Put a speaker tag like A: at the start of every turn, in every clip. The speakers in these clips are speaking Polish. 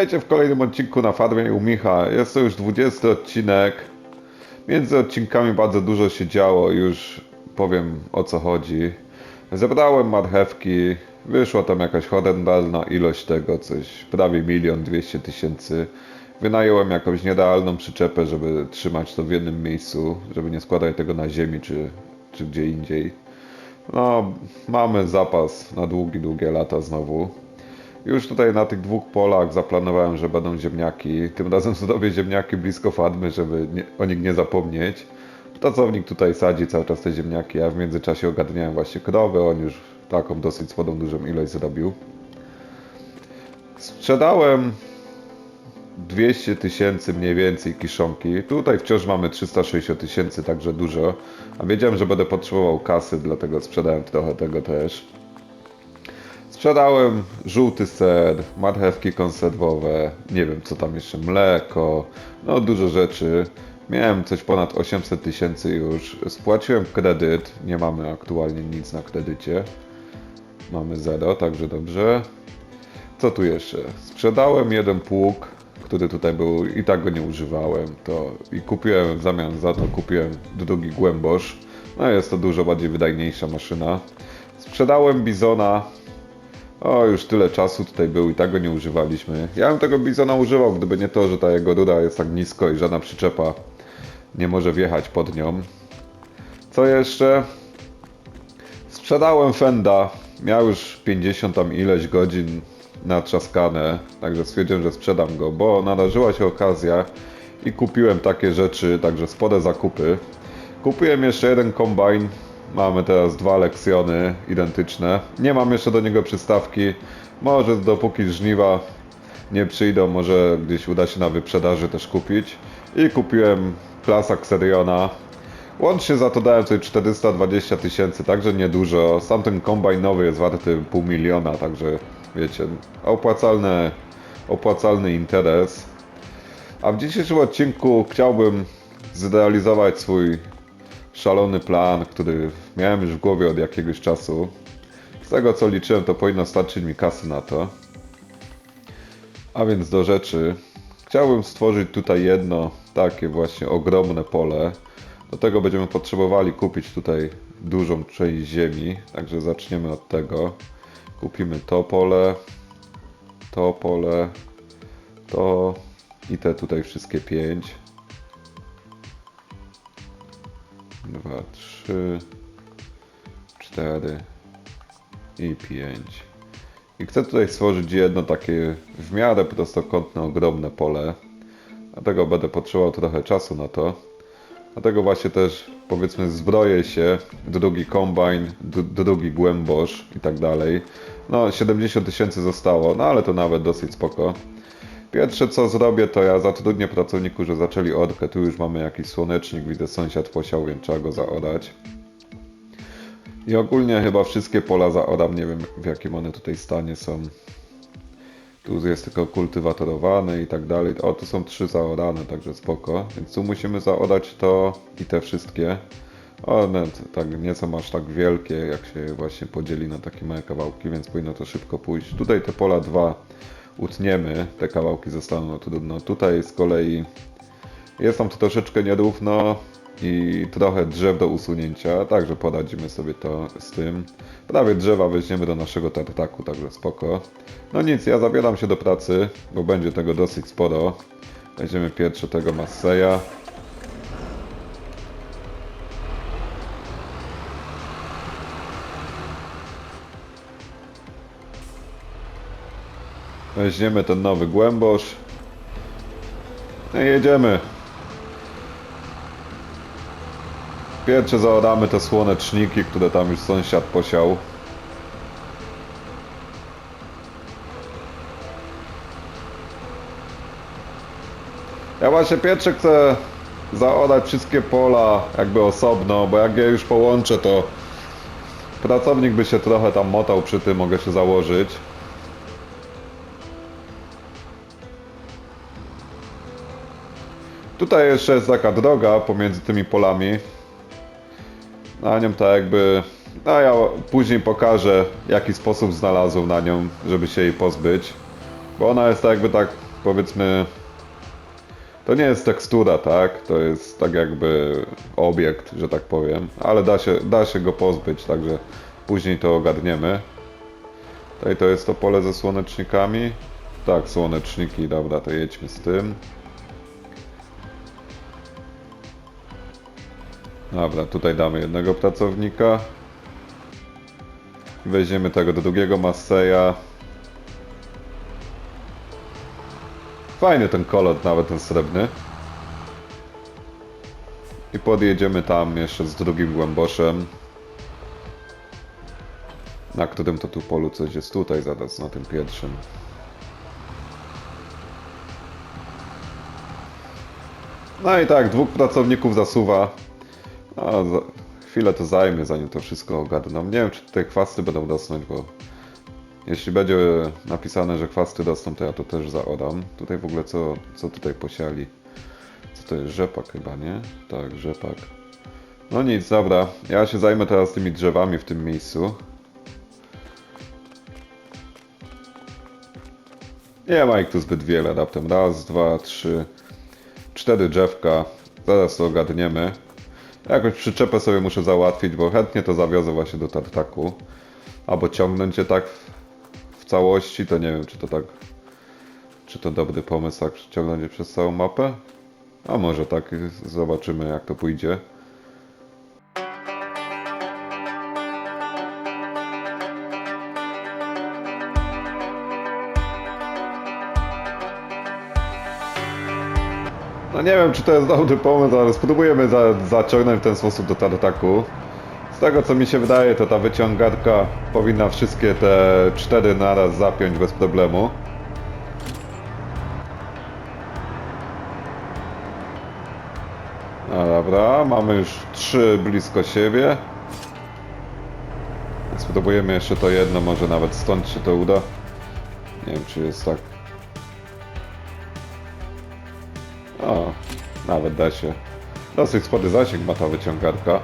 A: Witajcie w kolejnym odcinku na farmie u Micha. Jest to już 20 odcinek. Między odcinkami bardzo dużo się działo, już powiem o co chodzi. Zebrałem marchewki, wyszła tam jakaś horrendalna ilość tego, coś prawie milion dwieście tysięcy. Wynająłem jakąś nierealną przyczepę, żeby trzymać to w jednym miejscu, żeby nie składać tego na ziemi czy, czy gdzie indziej. No, mamy zapas na długie, długie lata znowu. Już tutaj na tych dwóch polach zaplanowałem, że będą ziemniaki. Tym razem zrobię ziemniaki blisko farmy, żeby nie, o nich nie zapomnieć. Pracownik tutaj sadzi cały czas te ziemniaki, ja w międzyczasie ogarniałem właśnie krowy, on już taką dosyć sporą, dużą ilość zrobił. Sprzedałem 200 tysięcy mniej więcej kiszonki. Tutaj wciąż mamy 360 tysięcy, także dużo. A wiedziałem, że będę potrzebował kasy, dlatego sprzedałem trochę tego też. Sprzedałem żółty ser, marchewki konserwowe, nie wiem co tam jeszcze, mleko, no dużo rzeczy. Miałem coś ponad 800 tysięcy już. Spłaciłem kredyt, nie mamy aktualnie nic na kredycie. Mamy zero, także dobrze. Co tu jeszcze? Sprzedałem jeden pług, który tutaj był i tak go nie używałem. To i kupiłem w zamian za to kupiłem drugi głębosz. No jest to dużo bardziej wydajniejsza maszyna. Sprzedałem bizona. O, już tyle czasu tutaj był i tak go nie używaliśmy. Ja bym tego bizona używał, gdyby nie to, że ta jego rura jest tak nisko i żadna przyczepa nie może wjechać pod nią. Co jeszcze? Sprzedałem Fenda. Miał już 50 tam ileś godzin natrzaskane, także stwierdziłem, że sprzedam go, bo nadarzyła się okazja i kupiłem takie rzeczy, także spore zakupy. Kupiłem jeszcze jeden kombajn. Mamy teraz dwa lekcjony identyczne. Nie mam jeszcze do niego przystawki. Może dopóki żniwa nie przyjdą, może gdzieś uda się na wyprzedaży też kupić. I kupiłem klasa Xeriona. Łącznie za to dałem sobie 420 tysięcy, także niedużo. Sam ten kombajn nowy jest warty pół miliona, także wiecie, opłacalny, opłacalny interes. A w dzisiejszym odcinku chciałbym zrealizować swój szalony plan, który miałem już w głowie od jakiegoś czasu. Z tego co liczyłem, to powinno starczyć mi kasy na to. A więc do rzeczy. Chciałbym stworzyć tutaj jedno takie właśnie ogromne pole. Do tego będziemy potrzebowali kupić tutaj dużą część ziemi, także zaczniemy od tego. Kupimy to pole, to pole, to i te tutaj wszystkie pięć. Dwa, trzy, cztery i pięć. I chcę tutaj stworzyć jedno takie w miarę prostokątne, ogromne pole. Dlatego będę potrzebował trochę czasu na to. Dlatego właśnie też powiedzmy zbroję się, drugi kombajn, drugi głębosz i tak dalej. No 70 tysięcy zostało, no ale to nawet dosyć spoko. Pierwsze co zrobię to ja zatrudnię pracowników, że zaczęli orkę. Tu już mamy jakiś słonecznik, widzę sąsiad posiał, więc trzeba go zaorać. I ogólnie chyba wszystkie pola zaoram, nie wiem w jakim one tutaj stanie są. Tu jest tylko kultywatorowane i tak dalej. O, tu są trzy zaorane, także spoko. Więc tu musimy zaorać to i te wszystkie. One tak nie są aż tak wielkie, jak się właśnie podzieli na takie małe kawałki, więc powinno to szybko pójść. Tutaj te pola dwa utniemy, te kawałki zostaną trudno. Tutaj z kolei jest tam troszeczkę nierówno i trochę drzew do usunięcia, także poradzimy sobie to z tym. Prawie drzewa weźmiemy do naszego tartaku, także spoko. No nic, ja zabieram się do pracy, bo będzie tego dosyć sporo. Weźmiemy pierwsze tego Masseja. Weźmiemy ten nowy głębosz. No i jedziemy. Pierwsze zaoramy te słoneczniki, które tam już sąsiad posiał. Ja właśnie pierwsze chcę zaorać wszystkie pola jakby osobno, bo jak je już połączę, to pracownik by się trochę tam motał przy tym, mogę się założyć. Tutaj jeszcze jest taka droga pomiędzy tymi polami. Na nią tak jakby... No ja później pokażę, jaki sposób znalazłem na nią, żeby się jej pozbyć. Bo ona jest tak jakby tak, powiedzmy... To nie jest tekstura, tak? To jest tak jakby obiekt, że tak powiem. Ale da się, da się go pozbyć, także później to ogarniemy. Tutaj to jest to pole ze słonecznikami. Tak, słoneczniki, dobra, to jedźmy z tym. Dobra, tutaj damy jednego pracownika. Weźmiemy tego drugiego Masseja. Fajny ten kolor, nawet ten srebrny. I podjedziemy tam jeszcze z drugim głęboszem. Na którym to tu polu coś jest tutaj zaraz, na tym pierwszym. No i tak, dwóch pracowników zasuwa. Za, chwilę to zajmie, zanim to wszystko ogarną. Nie wiem, czy tutaj chwasty będą rosnąć, bo jeśli będzie napisane, że chwasty rosną, to ja to też zaodam. Tutaj w ogóle co, co tutaj posiali? Co to jest? Rzepak chyba, nie? Tak, rzepak. No nic, dobra. Ja się zajmę teraz tymi drzewami w tym miejscu. Nie ma ich tu zbyt wiele raptem. Raz, dwa, trzy, cztery drzewka. Zaraz to ogarniemy. Jakoś przyczepę sobie muszę załatwić, bo chętnie to zawiozę właśnie do tartaku. Albo ciągnąć je tak w, całości, to nie wiem, czy to tak... Czy to dobry pomysł, tak ciągnąć je przez całą mapę? A może tak, zobaczymy jak to pójdzie. No nie wiem, czy to jest dobry pomysł, ale spróbujemy za, zaciągnąć w ten sposób do tartaku. Z tego co mi się wydaje, to ta wyciągarka powinna wszystkie te cztery naraz zapiąć bez problemu. No dobra, mamy już trzy blisko siebie. Spróbujemy jeszcze to jedno, może nawet stąd się to uda. Nie wiem, czy jest tak nawet da się. Dosyć spory zasięg ma ta wyciągarka.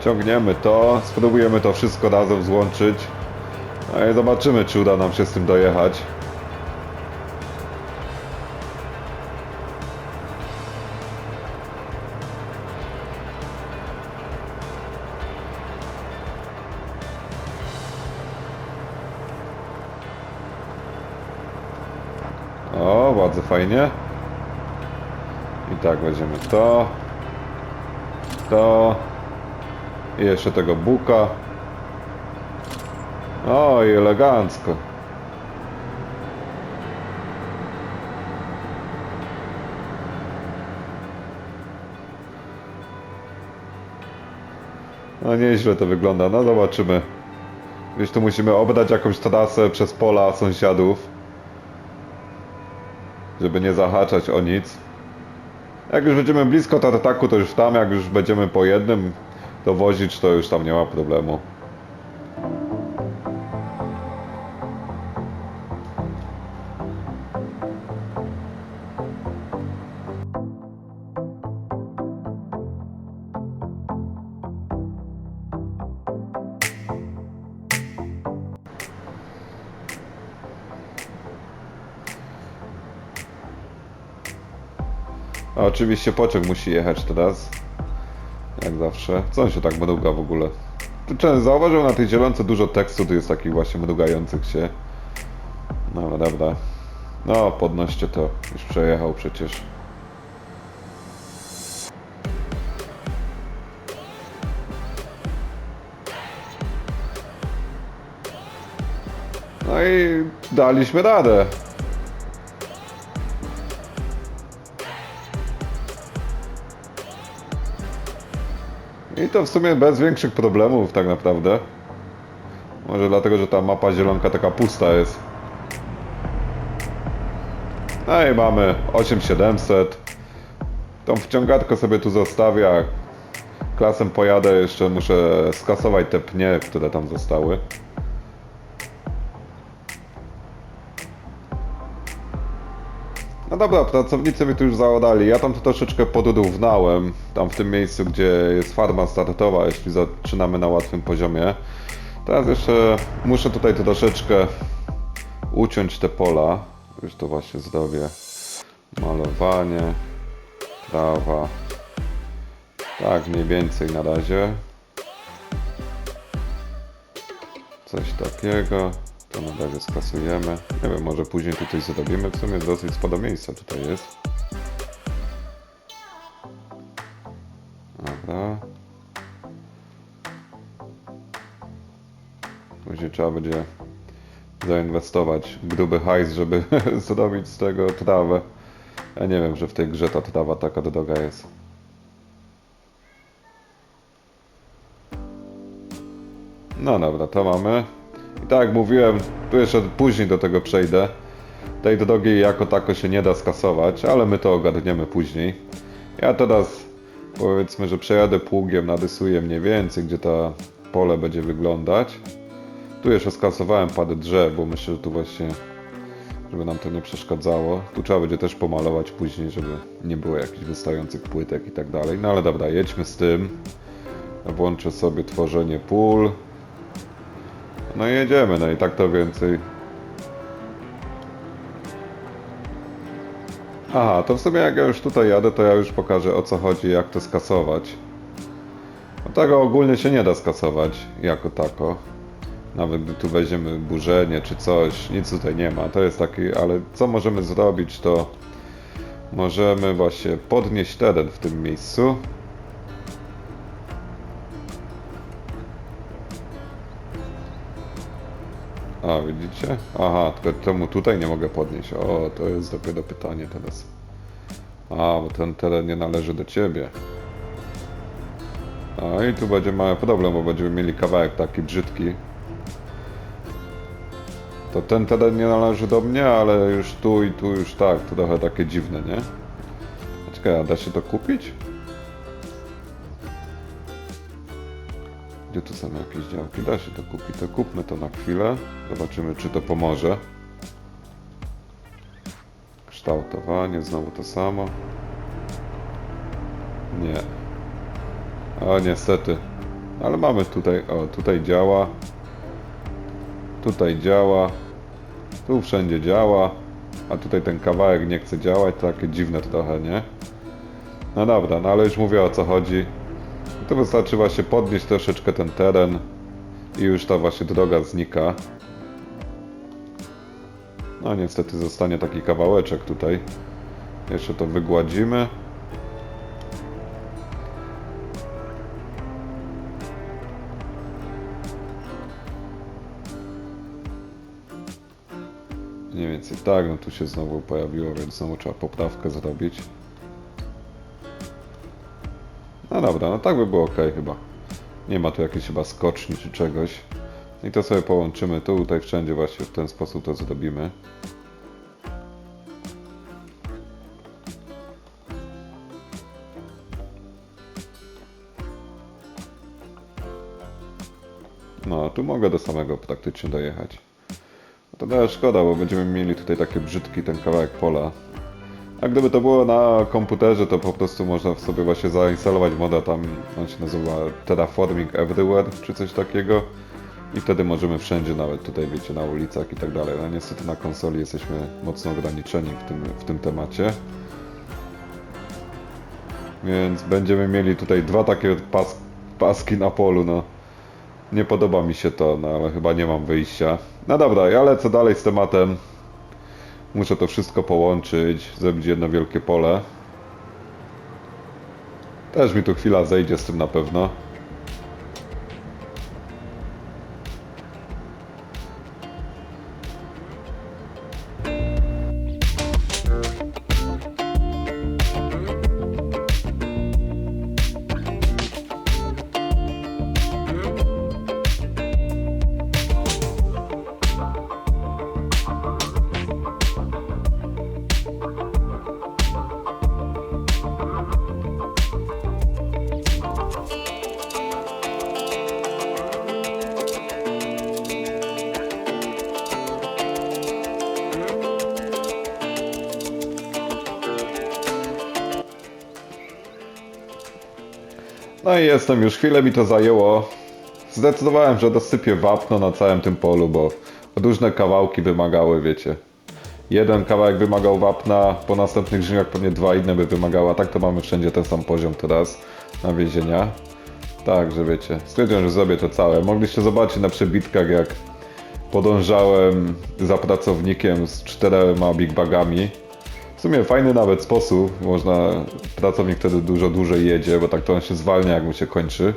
A: Wciągniemy to, spróbujemy to wszystko razem złączyć. No i zobaczymy, czy uda nam się z tym dojechać. Bardzo fajnie. I tak weźmiemy to. To. I jeszcze tego buka. O, i elegancko. No nieźle to wygląda, no zobaczymy. Gdzieś tu musimy obrać jakąś trasę przez pola sąsiadów żeby nie zahaczać o nic. Jak już będziemy blisko tartaku, to już tam, jak już będziemy po jednym dowozić, to już tam nie ma problemu. A oczywiście pociąg musi jechać teraz. Jak zawsze. Co on się tak mruga w ogóle? Często zauważył na tej zielonce dużo tekstu, tu jest takich właśnie mrugających się. No dobra. No, podnoście to. Już przejechał przecież. No i daliśmy radę. I to w sumie bez większych problemów tak naprawdę. Może dlatego, że ta mapa zielonka taka pusta jest. No i mamy 8700. Tą wciągatkę sobie tu zostawię. Klasem pojadę, jeszcze muszę skasować te pnie, które tam zostały. No dobra, pracownicy mi tu już załadali. Ja tam to troszeczkę podrównałem. Tam w tym miejscu, gdzie jest farma startowa, jeśli zaczynamy na łatwym poziomie. Teraz jeszcze muszę tutaj troszeczkę uciąć te pola. Już to właśnie zrobię. Malowanie, trawa. Tak, mniej więcej na razie. Coś takiego. To na razie skasujemy. Nie wiem, może później tutaj zrobimy. W sumie dosyć sporo miejsca tutaj jest. Dobra. Później trzeba będzie zainwestować gruby hajs, żeby zrobić z tego trawę. Ja nie wiem, że w tej grze ta trawa taka droga jest. No dobra, to mamy. I tak jak mówiłem, tu jeszcze później do tego przejdę. Tej drogi jako tako się nie da skasować, ale my to ogarniemy później. Ja teraz powiedzmy, że przejadę pługiem, narysuję mniej więcej, gdzie ta pole będzie wyglądać. Tu jeszcze skasowałem parę drzew, bo myślę, że tu właśnie, żeby nam to nie przeszkadzało. Tu trzeba będzie też pomalować później, żeby nie było jakichś wystających płytek i tak dalej. No ale dobra, jedźmy z tym. Włączę sobie tworzenie pól. No jedziemy, no i tak to więcej. Aha, to w sumie jak ja już tutaj jadę, to ja już pokażę o co chodzi, jak to skasować. No tego ogólnie się nie da skasować jako tako. Nawet gdy tu weźmiemy burzenie czy coś, nic tutaj nie ma. To jest taki, ale co możemy zrobić, to możemy właśnie podnieść teren w tym miejscu. A, widzicie? Aha, tylko czemu tutaj nie mogę podnieść? O, to jest dopiero pytanie teraz. A, bo ten teren nie należy do ciebie. A i tu będzie mały problem, bo będziemy mieli kawałek taki brzydki. To ten teren nie należy do mnie, ale już tu i tu już tak, to trochę takie dziwne, nie? Czekaj, a da się to kupić? Gdzie tu są jakieś działki? Da się to kupić, to kupmy to na chwilę. Zobaczymy, czy to pomoże. Kształtowanie, znowu to samo. Nie. O, niestety. Ale mamy tutaj, o, tutaj działa. Tutaj działa. Tu wszędzie działa. A tutaj ten kawałek nie chce działać, to takie dziwne trochę, nie? No dobra, no ale już mówię o co chodzi. To wystarczy właśnie podnieść troszeczkę ten teren i już ta właśnie droga znika. No niestety zostanie taki kawałeczek tutaj. Jeszcze to wygładzimy. Mniej więcej tak, no tu się znowu pojawiło, więc znowu trzeba poprawkę zrobić. No dobra, no tak by było ok chyba. Nie ma tu jakiejś chyba skoczni czy czegoś. I to sobie połączymy tu, tutaj, wszędzie właśnie w ten sposób to zrobimy. No, tu mogę do samego praktycznie dojechać. No to teraz szkoda, bo będziemy mieli tutaj takie brzydki ten kawałek pola. A gdyby to było na komputerze, to po prostu można sobie właśnie zainstalować moda tam, on się nazywa Terraforming Everywhere, czy coś takiego. I wtedy możemy wszędzie, nawet tutaj wiecie, na ulicach i tak dalej. No niestety na konsoli jesteśmy mocno ograniczeni w tym, w tym temacie. Więc będziemy mieli tutaj dwa takie pas, paski na polu, no. Nie podoba mi się to, no ale chyba nie mam wyjścia. No dobra, ja lecę dalej z tematem. Muszę to wszystko połączyć, zrobić jedno wielkie pole. Też mi tu chwila zejdzie z tym na pewno. No i jestem, już chwilę mi to zajęło. Zdecydowałem, że dosypię wapno na całym tym polu, bo różne kawałki wymagały, wiecie. Jeden kawałek wymagał wapna, po następnych żniwach pewnie dwa inne by wymagały, a tak to mamy wszędzie ten sam poziom teraz nawiezienia. Także wiecie, stwierdziłem, że zrobię to całe. Mogliście zobaczyć na przebitkach, jak podążałem za pracownikiem z czterema big bagami. Sumie fajny nawet sposób, można, pracownik wtedy dużo dłużej jedzie, bo tak to on się zwalnia, jak mu się kończy.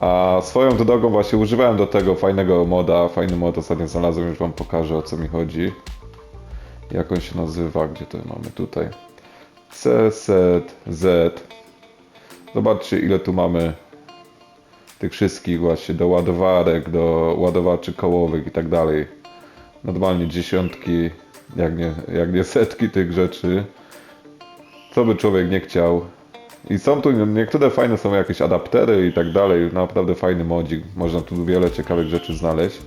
A: A swoją drogą właśnie używałem do tego fajnego moda, fajny mod ostatnio znalazłem, już wam pokażę o co mi chodzi. Jak on się nazywa, gdzie to mamy tutaj? CZZ. Zobaczcie ile tu mamy tych wszystkich właśnie do ładowarek, do ładowaczy kołowych i tak dalej. Normalnie dziesiątki, jak nie, jak nie setki tych rzeczy. Co by człowiek nie chciał. I są tu niektóre fajne są jakieś adaptery i tak dalej. Naprawdę fajny modzik. Można tu wiele ciekawych rzeczy znaleźć.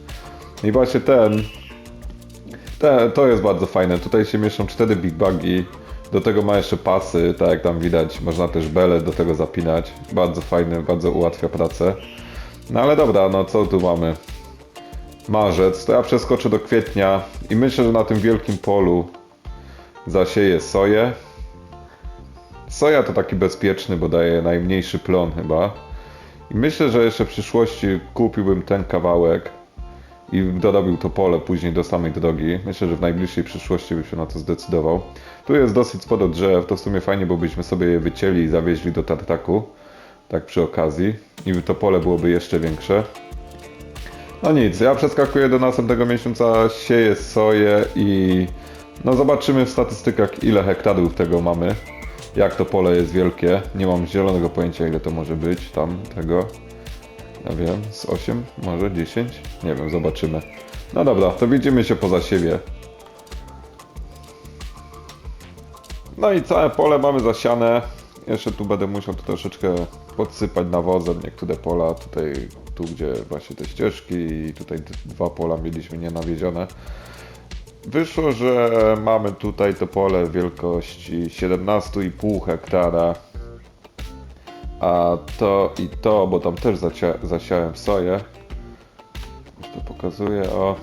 A: I właśnie ten. Te, to jest bardzo fajne. Tutaj się mieszczą cztery big bagi. Do tego ma jeszcze pasy, tak jak tam widać. Można też bele do tego zapinać. Bardzo fajny, bardzo ułatwia pracę. No ale dobra, no co tu mamy? Marzec, to ja przeskoczę do kwietnia i myślę, że na tym wielkim polu zasieję soję. Soja to taki bezpieczny, bo daje najmniejszy plon chyba. I myślę, że jeszcze w przyszłości kupiłbym ten kawałek i dorobił to pole później do samej drogi. Myślę, że w najbliższej przyszłości bym się na to zdecydował. Tu jest dosyć sporo drzew, to w sumie fajnie, bo byśmy sobie je wycięli i zawieźli do tartaku. Tak przy okazji. I to pole byłoby jeszcze większe. No nic, ja przeskakuję do następnego miesiąca, sieję soję i no zobaczymy w statystykach ile hektarów tego mamy. Jak to pole jest wielkie. Nie mam zielonego pojęcia ile to może być tam tego. Ja wiem, z 8, może 10? Nie wiem, zobaczymy. No dobra, to widzimy się poza siebie. No i całe pole mamy zasiane. Jeszcze tu będę musiał to troszeczkę podsypać nawozem niektóre pola. Tutaj, tu gdzie właśnie te ścieżki i tutaj dwa pola mieliśmy nienawiezione. Wyszło, że mamy tutaj to pole wielkości 17,5 hektara. A to i to, bo tam też zacia- zasiałem soję. Już to pokazuję, o.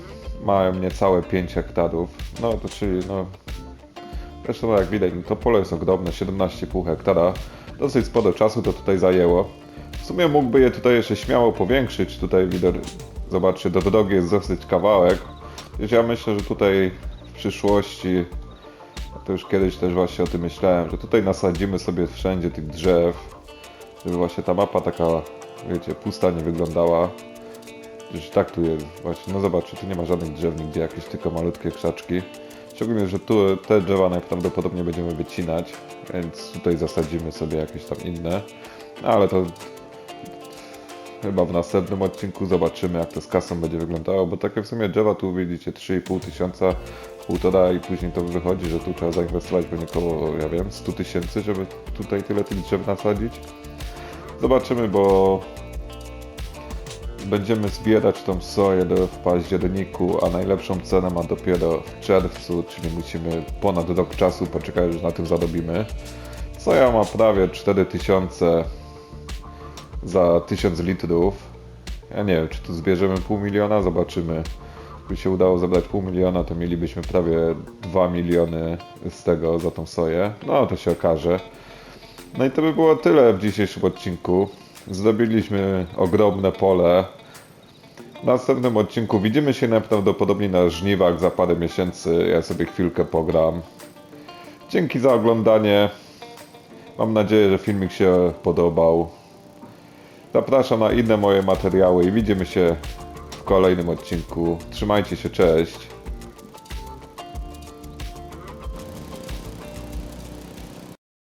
A: Mają niecałe 5 hektarów. No to czyli, no. Zresztą jak widać, to pole jest ogromne, 17,5 hektara. Dosyć sporo czasu to tutaj zajęło. Sumie mógłby je tutaj jeszcze śmiało powiększyć. Tutaj widać, zobaczcie, do drogi jest dosyć kawałek. Więc ja myślę, że tutaj w przyszłości, to już kiedyś też właśnie o tym myślałem, że tutaj nasadzimy sobie wszędzie tych drzew, żeby właśnie ta mapa taka, wiecie, pusta nie wyglądała. Gdzieś tak tu jest właśnie, no zobaczcie, tu nie ma żadnych drzew nigdzie, jakieś tylko malutkie krzaczki. Szczególnie, że tu te drzewa najprawdopodobniej będziemy wycinać, więc tutaj zasadzimy sobie jakieś tam inne. No, ale to chyba w następnym odcinku zobaczymy jak to z kasą będzie wyglądało, bo takie w sumie drzewa tu widzicie 3,5 tysiąca, półtora i później to wychodzi, że tu trzeba zainwestować pewnie około, ja wiem, 100 tysięcy, żeby tutaj tyle tych drzew nasadzić. Zobaczymy, bo będziemy zbierać tą soję w październiku, a najlepszą cenę ma dopiero w czerwcu, czyli musimy ponad rok czasu poczekać, że na tym zarobimy. Soja ma prawie 4000 za 1000 litrów. Ja nie wiem, czy tu zbierzemy pół miliona, zobaczymy. Gdyby się udało zebrać pół miliona, to mielibyśmy prawie 2 miliony z tego za tą soję. No, to się okaże. No i to by było tyle w dzisiejszym odcinku. Zrobiliśmy ogromne pole. W następnym odcinku widzimy się najprawdopodobniej na żniwach za parę miesięcy. Ja sobie chwilkę pogram. Dzięki za oglądanie. Mam nadzieję, że filmik się podobał. Zapraszam na inne moje materiały i widzimy się w kolejnym odcinku. Trzymajcie się, cześć.